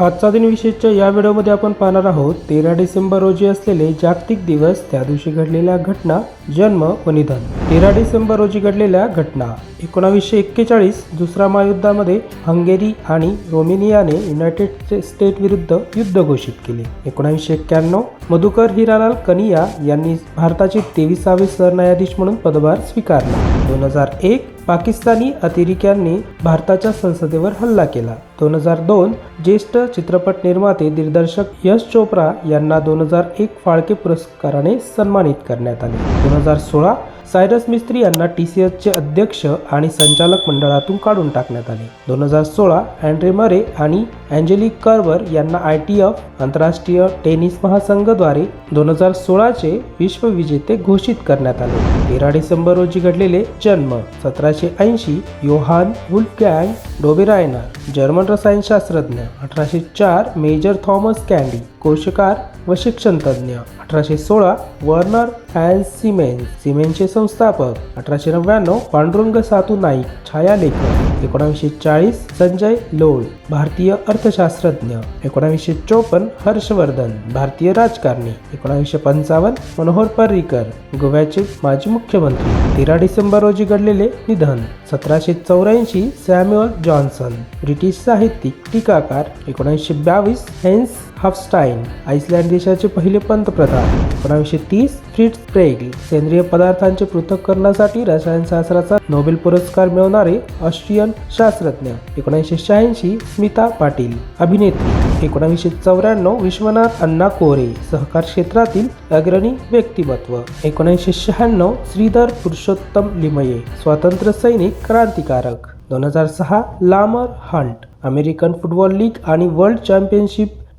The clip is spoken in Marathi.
आजचा दिन विशेषच्या या व्हिडिओमध्ये आपण पाहणार आहोत तेरा डिसेंबर रोजी असलेले जागतिक दिवस त्या दिवशी घडलेल्या घटना जन्म व निधन. तेरा डिसेंबर रोजी घडलेल्या घटना. एकोणावीसशे एक्केचाळीस दुसऱ्या महायुद्धामध्ये हंगेरी आणि रोमेनियाने युनायटेड स्टेट विरुद्ध युद्ध घोषित केले. एकोणावीसशे एक्क्याण्णव मधुकर हिरालाल कनिया यांनी भारताचे तेविसावे सरन्यायाधीश म्हणून पदभार स्वीकारला. दोन हजार एक पाकिस्तानी अतिरेक्यांनी भारताच्या संसदेवर हल्ला केला. दोन हजार दोन ज्येष्ठ चित्रपट निर्माते दिग्दर्शक यश चोप्रा यांना दोन हजार एक फाळके पुरस्काराने सन्मानित करण्यात आले. दोन हजार सोळा सायरस मिस्त्री यांना टी सी एसचे अध्यक्ष आणि संचालक मंडळातून काढून टाकण्यात आले. दोन हजार सोळा अँड्रे मरे आणि अँजेलिक कर्वर यांना आय टी एफ आंतरराष्ट्रीय टेनिस महासंघद्वारे दोन हजार सोळाचे विश्वविजेते घोषित करण्यात आले. तेरा डिसेंबर रोजी घडलेले जन्म सतरा अठराशे ऐंशी योहान वुल्फगँग डोबेरायनर जर्मन रसायनशास्त्रज्ञ. अठराशे चार मेजर थॉमस कॅन्डी कोशकार व शिक्षणतज्ञ. अठराशे सोळा वर्नर अँड सिमेन सिमेनचे संस्थापक. अठराशे नव्याण्णव पांडुरंग सातू नाईक छायालेखक. एकोणावीसशे चाळीस संजय लोळ भारतीय अर्थशास्त्रज्ञ. एकोणावीसशे चोपन्न हर्षवर्धन भारतीय राजकारणी. एकोणावीसशे पंचावन्न मनोहर पर्रीकर गोव्याचे माजी मुख्यमंत्री. तेरा डिसेंबर रोजी घडलेले निधन. सतराशे चौऱ्याऐंशी सॅम्युअल जॉन्सन. ब्रिटिश साहित्यिक टीकाकार. एकोणीसशे बावीस हेन्स हाफस्टाईन आइसलँड देशाचे पहिले पंतप्रधान. एकोणावीसशे तीस फ्रिट्स प्रेगल सेंद्रिय पदार्थांचे पृथक्करणासाठी रसायनशास्त्राचा नोबेल पुरस्कार मिळवणारे ऑस्ट्रियन शास्त्रज्ञ. एकोणीसशे शहाऐंशी स्मिता पाटील अभिनेत्री. एकोणावीसशे चौऱ्याण्णव विश्वनाथ अण्णा कोरे सहकार क्षेत्रातील अग्रणी व्यक्तिमत्व. एकोणीसशे शहाण्णव श्रीधर पुरुषोत्तम लिमये स्वातंत्र्य सैनिक क्रांतिकारक. दोन हजार सहा Lamar Hunt American football league आणि वर्ल्ड चॅम्पियनशिप